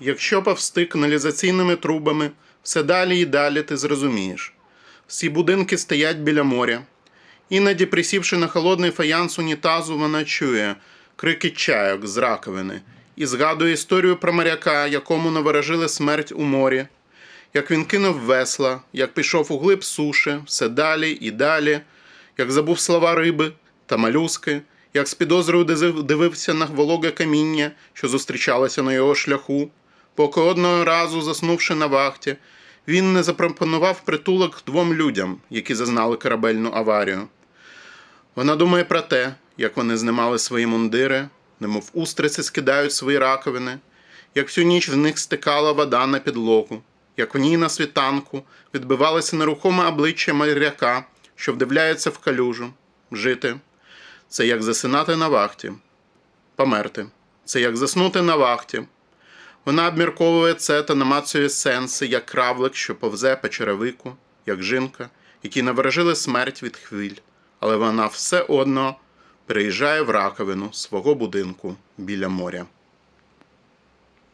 Якщо повсти каналізаційними трубами, все далі і далі ти зрозумієш. Всі будинки стоять біля моря. Іноді, присівши на холодний фаянс унітазу, вона чує крики чайок з раковини і згадує історію про моряка, якому наворожили смерть у морі, як він кинув весла, як пішов у глиб суші, все далі і далі, як забув слова риби та малюски, як з підозрою дивився на вологе каміння, що зустрічалося на його шляху, поки одного разу, заснувши на вахті, він не запропонував притулок двом людям, які зазнали корабельну аварію. Вона думає про те, як вони знімали свої мундири, немов устриці скидають свої раковини, як всю ніч в них стикала вода на підлогу, як в ній на світанку відбивалося нерухоме обличчя моряка, що вдивляється в калюжу. Жити це як засинати на вахті, померти це як заснути на вахті. Вона обмірковує це та намацує сенси, як кравлик, що повзе по черевику, як жінка, які наворожили смерть від хвиль, але вона все одно приїжджає в раковину свого будинку біля моря.